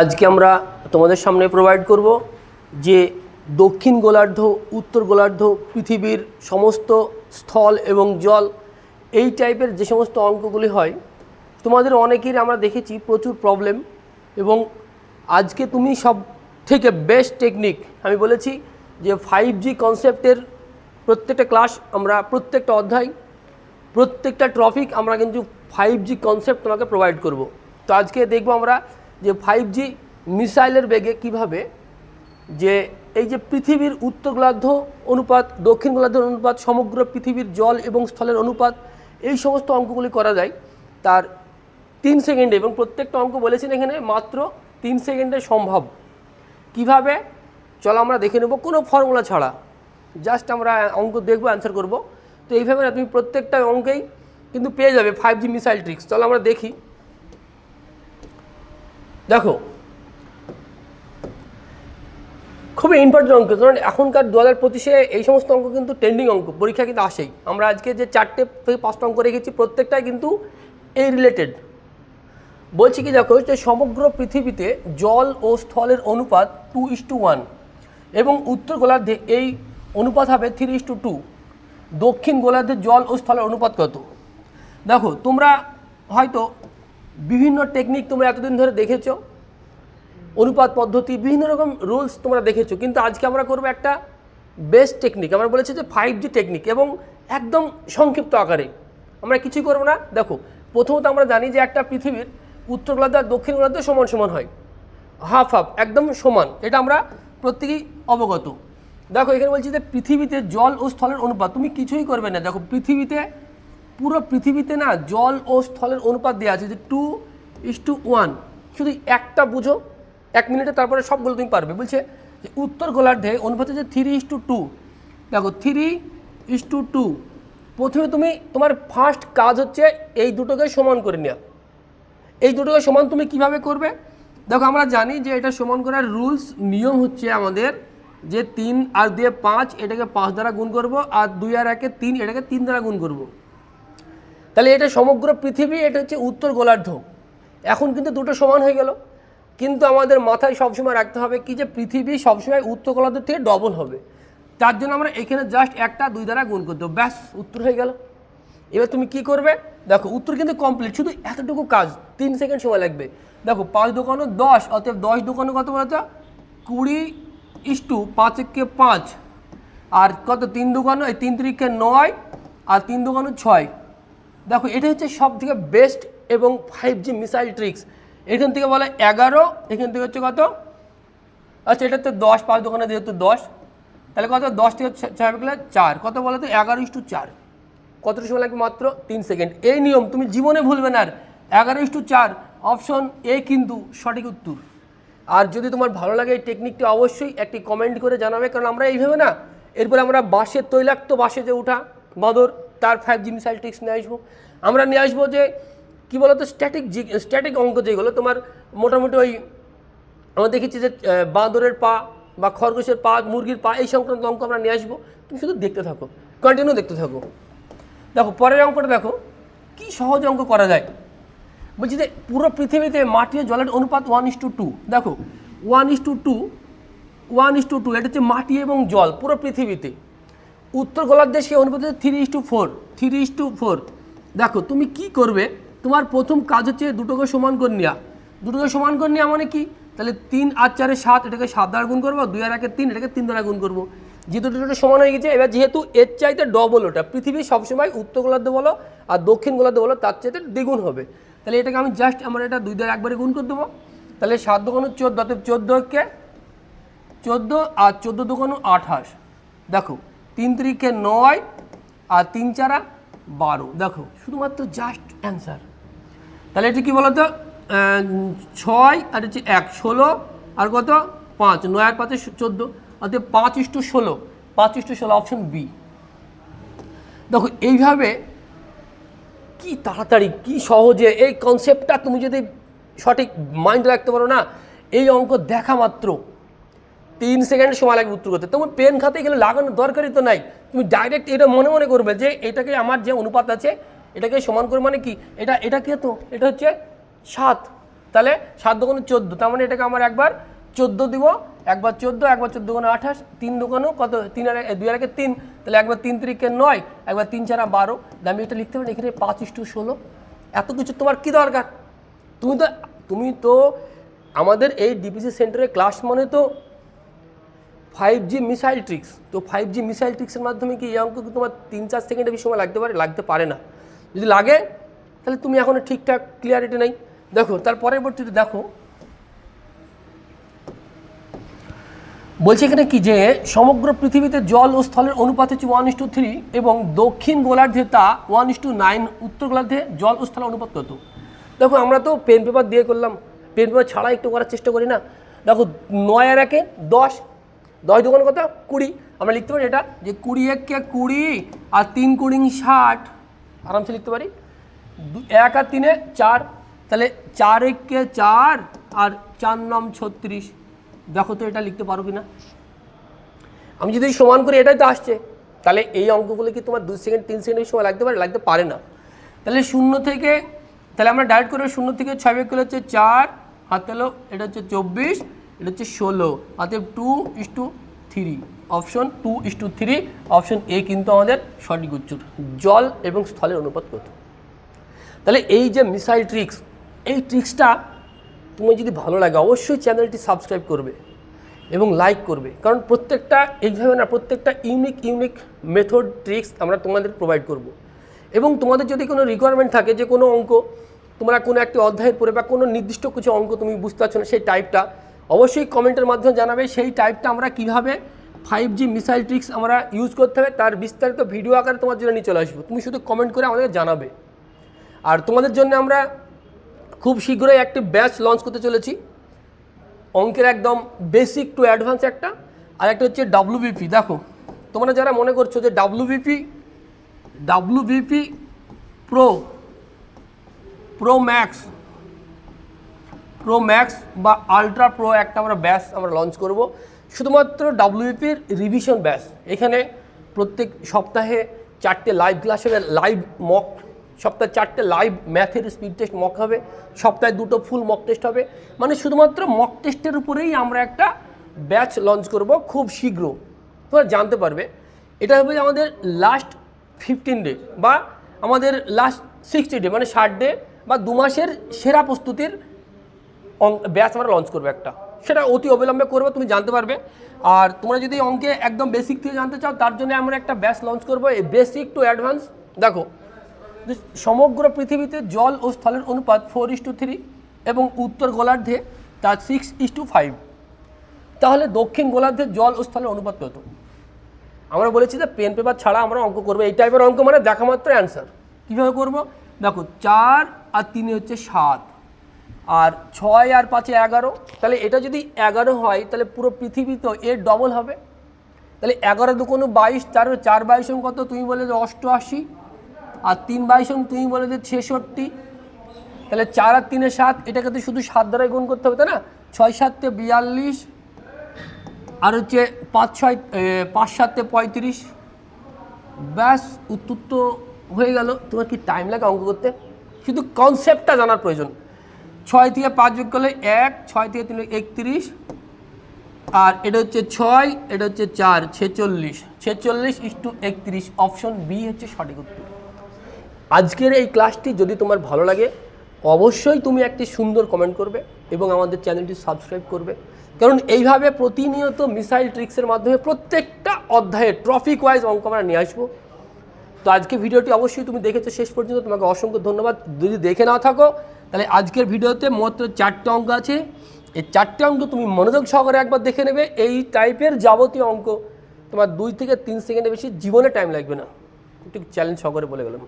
আজকে আমরা তোমাদের সামনে প্রোভাইড করব যে দক্ষিণ গোলার্ধ, উত্তর গোলার্ধ পৃথিবীর সমস্ত স্থল এবং জল, এই টাইপের যে সমস্ত অঙ্কগুলি হয়, তোমাদের অনেকেরই আমরা দেখেছি প্রচুর প্রবলেম এবং আজকে তুমি সব থেকে বেস্ট টেকনিক আমি বলেছি যে ফাইভ জি কনসেপ্টের প্রত্যেকটা ক্লাস আমরা প্রত্যেকটা অধ্যায়, প্রত্যেকটা ট্রফিক আমরা কিন্তু ফাইভ জি কনসেপ্ট তোমাকে প্রোভাইড করব। তো আজকে দেখব আমরা যে ফাইভ জি মিসাইলের বেগে কীভাবে যে এই যে পৃথিবীর উত্তর গোলার্ধ অনুপাত, দক্ষিণ গোলার্ধের অনুপাত, সমগ্র পৃথিবীর জল এবং স্থলের অনুপাত, এই সমস্ত অঙ্কগুলি করা যায় তার তিন সেকেন্ডে এবং প্রত্যেকটা অঙ্ক বলেছেন এখানে মাত্র তিন সেকেন্ডে সম্ভব। কীভাবে? চলো আমরা দেখে নেব, কোনো ফর্মুলা ছাড়া। জাস্ট আমরা অঙ্ক দেখব অ্যান্সার করব। তো এইভাবে না, তুমি প্রত্যেকটা অঙ্কেই কিন্তু পেয়ে যাবে ফাইভ জি মিসাইল ট্রিক্স চলো আমরা দেখি। দেখো, খুবই ইম্পর্টেন্ট অঙ্ক, কারণ এখনকার দু হাজার পঁচিশে এই সমস্ত অঙ্ক কিন্তু ট্রেন্ডিং অঙ্ক, পরীক্ষা কিন্তু আসেই। আমরা আজকে যে চারটে থেকে পাঁচটা অঙ্ক রেখেছি, প্রত্যেকটাই কিন্তু এই রিলেটেড বলছি কি, দেখো যে সমগ্র পৃথিবীতে জল ও স্থলের অনুপাত টু ইস টু ওয়ান এবং উত্তর গোলার্ধে এই অনুপাত হবে থ্রি ইস টু টু দক্ষিণ গোলার্ধে জল ও স্থলের অনুপাত কত? দেখো, তোমরা হয়তো বিভিন্ন টেকনিক তোমরা এতদিন ধরে দেখেছ, অনুপাত পদ্ধতি, বিভিন্ন রকম রুলস তোমরা দেখেছ, কিন্তু আজকে আমরা করব একটা বেস্ট টেকনিক আমরা বলেছি যে ফাইভ জি টেকনিক এবং একদম সংক্ষিপ্ত আকারে। আমরা কিছুই করব না। দেখো, প্রথমত আমরা জানি যে একটা পৃথিবীর উত্তর গোলার্ধ আর দক্ষিণ গোলার্ধ সমান সমান হয়। হাফ হাফ একদম সমান। এটা আমরা প্রত্যেকেই অবগত। দেখো, এখানে বলছি যে পৃথিবীতে জল ও স্থলের অনুপাত। তুমি কিছুই করবে না। দেখো, পৃথিবীতে পুরো পৃথিবীতে না জল ও স্থলের অনুপাত দেওয়া আছে, যে টু ইস টু ওয়ান শুধু একটা বুঝো, এক মিনিটে তারপরে সবগুলো তুমি পারবে। বলছে যে উত্তর গোলার্ধে অনুপাত হচ্ছে থ্রি ইস টু টু দেখো থ্রি ইস টু টু প্রথমে তুমি তোমার ফার্স্ট কাজ হচ্ছে এই দুটোকে সমান করে নেওয়া এই দুটোকে সমান তুমি কীভাবে করবে? দেখো, আমরা জানি যে এটা সমান করার রুলস নিয়ম হচ্ছে আমাদের যে তিন আর দিয়ে পাঁচ, এটাকে পাঁচ দ্বারা গুণ করব, আর দুই আর একে তিন, এটাকে তিন দ্বারা গুণ করব। তাহলে এটা সমগ্র পৃথিবী, এটা হচ্ছে উত্তর গোলার্ধ। এখন কিন্তু দুটো সমান হয়ে গেল। কিন্তু আমাদের মাথায় সবসময় রাখতে হবে কি যে পৃথিবী সবসময় উত্তর গোলার্ধ থেকে ডবল হবে। তার জন্য আমরা এখানে জাস্ট একটা, দুই দ্বারা গুণ করতে ব্যাস, উত্তর হয়ে গেল। এবার তুমি কি করবে? দেখো, উত্তর কিন্তু কমপ্লিট শুধু এতটুকু কাজ, তিন সেকেন্ড সময় লাগবে। দেখো, পাঁচ দোকানো দশ, অতএব দশ দোকানো কত বলতো? কুড়ি ইস্টু টু পাঁচ একে পাঁচ। আর কত? তিন দোকানো এই তিন তিরিখে নয়, আর তিন দোকানো ছয়। দেখো, এটা হচ্ছে সব থেকে বেস্ট এবং ফাইভ জি মিসাইল ট্রিক্স এখান থেকে বলে এগারো, এখান থেকে হচ্ছে কত? আচ্ছা এটা তো দশ, পাঁচ দোকানে যেহেতু দশ। তাহলে কত? দশ থেকে ছয় গেলে চার। কত বলো তো? এগারো ইস টু চার। কতটা সময় লাগবে মাত্র? তিন সেকেন্ড। এই নিয়ম তুমি জীবনে ভুলবে না আর। এগারো ইস টু চার অপশন এ কিন্তু সঠিক উত্তর। আর যদি তোমার ভালো লাগে এই টেকনিকটি অবশ্যই একটি কমেন্ট করে জানাবে, কারণ আমরা এইভাবে না। এরপরে আমরা বাঁশের তৈলাক্ত বাঁশে যে ওঠা বাঁদর তার ফাইভ জি মিসাইল ট্রিক্স নিয়ে আসব। আমরা নিয়ে আসব যে, কী বলতো স্ট্যাটিক জি স্ট্যাটিক অঙ্ক যেগুলো, তোমার মোটামুটি ওই আমরা দেখেছি যে বাঁদরের পা বা খরগোশের পা, মুরগির পা, এই সংক্রান্ত অঙ্ক আমরা নিয়ে আসব। তুমি শুধু দেখতে থাকো কন্টিনিউ দেখতে থাকো। দেখো, পরের অঙ্কটা দেখো, কি সহজ অঙ্ক করা যায়। বলছি যে, পুরো পৃথিবীতে মাটি ও জলের অনুপাত ওয়ান ইস টু টু দেখো one is to two one is to two এটা হচ্ছে মাটি এবং জল, পুরো পৃথিবীতে। উত্তর গোলার্ধে সেই অনুপাত three is to four three is to four দেখো, তুমি কি করবে? তোমার প্রথম কাজ হচ্ছে দুটোকে সমান করে নেওয়া দুটোকে সমান করে নেওয়া মানে কি? তাহলে তিন আর চারে সাত, এটাকে সাত দ্বারা গুণ করব দুই আর একে তিন, এটাকে তিন দ্বারা গুণ করব। যেহেতু দুটো সমান হয়ে গেছে, এবার যেহেতু এর চাইতে ডবল ওটা পৃথিবী সবসময় উত্তর গোলার্ধ বলো আর দক্ষিণ গোলার্ধ বলো, তার চাইতে দ্বিগুণ হবে। তাহলে এটাকে আমি জাস্ট আমার এটা দুই দ্বারা একবারে গুণ করে দেবো। তাহলে সাত দোকানো চোদ্দ, অতএব চোদ্দোকে, চোদ্দ আর চোদ্দ দোকানো আঠাশ। দেখো তিন তিরিখে নয় আর তিন চারা বারো। দেখো, শুধুমাত্র জাস্ট অ্যান্সার তাহলে এটা কী বলতো? ছয় আর হচ্ছে এক, ষোলো আর কত? পাঁচ। নয় আর পাঁচে চোদ্দ। অর্থাৎ পাঁচ ইস্টু ষোলো। পাঁচ ইস্টু ষোলো অপশন বি দেখো, এইভাবে কি তাড়াতাড়ি, কি সহজে, এই কনসেপ্টটা তুমি যদি সঠিক মাইন্ড রাখতে পারো না, এই অঙ্ক দেখা মাত্র তিন সেকেন্ড সময় লাগবে উত্তর করতে। তোমার পেন খাতে গেলে লাগানোর দরকারই তো নাই। তুমি ডাইরেক্ট এটা মনে মনে করবে যে, এটাকে আমার যে অনুপাত আছে, এটাকে সমান করে মানে কি? এটা এটা কে তো এটা হচ্ছে সাত। তাহলে সাত দোকানে চোদ্দ, তার মানে এটাকে আমার একবার চোদ্দ দিব। একবার চোদ্দ, একবার চোদ্দ দোকানে আঠাশ, তিন দোকানেও কত? তিন আর দুই আর তিন। তাহলে একবার তিন তিরিকে নয়, একবার তিন চারা বারো। আমি এটা লিখতে পারি এখানে পাঁচ ইস্টু ষোলো। এত কিছু তোমার কী দরকার? তুমি তো তুমি তো আমাদের এই ডিপিসি সেন্টারে ক্লাস মানে তো ফাইভ জি মিসাইল ট্রিক্স তো ফাইভ জি মিসাইল ট্রিক্সের মাধ্যমে কি এই অঙ্ক তোমার তিন চার সেকেন্ডে বেশি সময় লাগতে পারে? লাগতে পারে না। যদি লাগে, তাহলে তুমি এখনও ঠিকঠাক ক্লিয়ারিটি নেই। দেখো, তার পরবর্তীতে দেখো। বলছে এখানে কি যে, সমগ্র পৃথিবীতে জল ও স্থলের অনুপাত হচ্ছে ওয়ান ইস টু থ্রি এবং দক্ষিণ গোলার্ধে তা ওয়ান ইস টু নাইন উত্তর গোলার্ধে জল ও স্থলের অনুপাত কত? দেখো, আমরা তো পেন পেপার দিয়ে করলাম। পেন পেপার ছাড়া একটু করার চেষ্টা করি না। দেখো, নয় আর একে দশ দশ দোকান কত? কুড়ি। আমরা লিখতে পারি এটা যে কুড়ি এককে কুড়ি আর তিন কুড়ি ষাট। আরামসে লিখতে পারি। এক আর তিনে চার। তাহলে চার এককে চার আর চার নাম ছত্রিশ। দেখো তো এটা লিখতে পারো কি না আমি যদি সমান করি, এটাই তো আসছে। তাহলে এই অঙ্কগুলো কি তোমার দু সেকেন্ড, তিন সেকেন্ডের সময় লাগতে পারে? লাগতে পারে না। তাহলে শূন্য থেকে, তাহলে আমরা ডাইরেক্ট করে শূন্য থেকে ছয় বের করলে হচ্ছে চার। হাত হলো এটা হচ্ছে চব্বিশ। এটা হচ্ছে ষোলো, অতএব two is to three option two is to three option A কিন্তু আমাদের সঠিক উত্তর, জল এবং স্থলের অনুপাত কত? তাহলে এই যে মিসাইল ট্রিক্স এই ট্রিক্সটা তুমি যদি ভালো লাগে অবশ্যই চ্যানেলটি সাবস্ক্রাইব করবে এবং লাইক করবে, কারণ প্রত্যেকটা, এইভাবে না, প্রত্যেকটা ইউনিক ইউনিক মেথড ট্রিক্স আমরা তোমাদের প্রোভাইড করব। এবং তোমাদের যদি কোনো রিকোয়ারমেন্ট থাকে যে কোনো অঙ্ক, তোমরা কোনো একটি অধ্যায়ের পরে বা কোনো নির্দিষ্ট কিছু অঙ্ক তুমি বুঝতে পারছ না, সেই টাইপটা অবশ্যই কমেন্টের মাধ্যমে জানাবে সেই টাইপটা আমরা কীভাবে ফাইভ জি মিসাইল ট্রিক্স আমরা ইউজ করতে হবে, তার বিস্তারিত ভিডিও আকারে তোমার জন্য নিয়ে চলে আসব। তুমি শুধু কমেন্ট করে আমাদের জানাবে। আর তোমাদের জন্য আমরা খুব শীঘ্রই একটি ব্যাচ লঞ্চ করতে চলেছি। অঙ্কের একদম বেসিক টু অ্যাডভান্স একটা, আর একটা হচ্ছে ডাব্লুবিপি দেখো, তোমরা যারা মনে করছ যে WBP WBP pro pro max pro max বা আলট্রা প্রো একটা আমরা ব্যাচ আমরা লঞ্চ করব। শুধুমাত্র ডাব্লিউপির রিভিশন ব্যাচ এখানে প্রত্যেক সপ্তাহে চারটে লাইভ ক্লাস হবে লাইভ মক সপ্তাহে চারটে লাইভ ম্যাথের স্পিড টেস্ট মক হবে। সপ্তাহে দুটো ফুল মক টেস্ট হবে। মানে শুধুমাত্র মক টেস্টের উপরেই আমরা একটা ব্যাচ লঞ্চ করব খুব শীঘ্র। তোমরা জানতে পারবে। এটা হবে আমাদের লাস্ট ফিফটিন ডে বা আমাদের লাস্ট সিক্সটি ডে মানে ষাট ডে বা দু মাসের সেরা প্রস্তুতির ব্যাচ আমরা লঞ্চ করব একটা। সেটা অতি অবিলম্বে করব, তুমি জানতে পারবে। আর তোমরা যদি অঙ্কে একদম বেসিক থেকে জানতে চাও, তার জন্য আমরা একটা ব্যাচ লঞ্চ করব। বেসিক টু অ্যাডভান্স দেখো সমগ্র পৃথিবীতে জল ও স্থলের অনুপাত ফোর ইস টু থ্রি এবং উত্তর গোলার্ধে তার সিক্স ইস টু ফাইভ তাহলে দক্ষিণ গোলার্ধে জল ও স্থলের অনুপাত কত? আমরা বলেছি যে পেন পেপার ছাড়া আমরা অঙ্ক করব। এই টাইপের অঙ্ক মানে দেখা মাত্র অ্যান্সার কীভাবে করব? দেখো, চার আর তিনে হচ্ছে সাত। আর ছয় আর পাঁচে এগারো, তাহলে এটা যদি এগারো হয়, তাহলে পুরো পৃথিবী তো এর ডবল হবে। তাহলে এগারো দুকোনো বাইশ চার চার বাইশ কত? তুমি বলে যে অষ্টআশি। আর তিন বাইশ তুমি বলে যে ছেষট্টি। তাহলে চার আর তিনে সাত, এটাকে তো শুধু সাত দ্বারাই গুণ করতে হবে, তাই না? ছয় সাতে বিয়াল্লিশ, আর হচ্ছে পাঁচ ছয় পাঁচ সাতে পঁয়ত্রিশ। ব্যাস, উত্তর তো হয়ে গেল। তোমার কি টাইম লাগে অঙ্ক করতে? শুধু কনসেপ্টটা জানার প্রয়োজন। ছয় থেকে পাঁচ যোগ করলে এক, ছয় থেকে তিন একত্রিশ। আর এটা হচ্ছে ছয়, এটা হচ্ছে চার, ছেচল্লিশ। ছেচল্লিশ ইস টু একত্রিশ। অপশন বি হচ্ছে সঠিক উত্তর। আজকের এই ক্লাসটি যদি তোমার ভালো লাগে, অবশ্যই তুমি একটি সুন্দর কমেন্ট করবে এবং আমাদের চ্যানেলটি সাবস্ক্রাইব করবে। কারণ এইভাবে প্রতিনিয়ত মিসাইল ট্রিক্সের মাধ্যমে প্রত্যেকটা অধ্যায়ে ট্রফিক ওয়াইজ অঙ্ক আমরা নিয়ে আসব। তো আজকে ভিডিওটি অবশ্যই তুমি দেখেছ, শেষ পর্যন্ত তোমাকে অসংখ্য ধন্যবাদ। যদি দেখে না থাকো তাহলে আজকের ভিডিওতে মাত্র চারটে অঙ্ক আছে। এই চারটে অঙ্ক তুমি মনোযোগ সহকারে একবার দেখে নেবে। এই টাইপের যাবতীয় অঙ্ক তোমার দুই থেকে তিন সেকেন্ডে বেশি জীবনে টাইম লাগবে না। একটু চ্যালেঞ্জ সহকারে বলে গেলাম।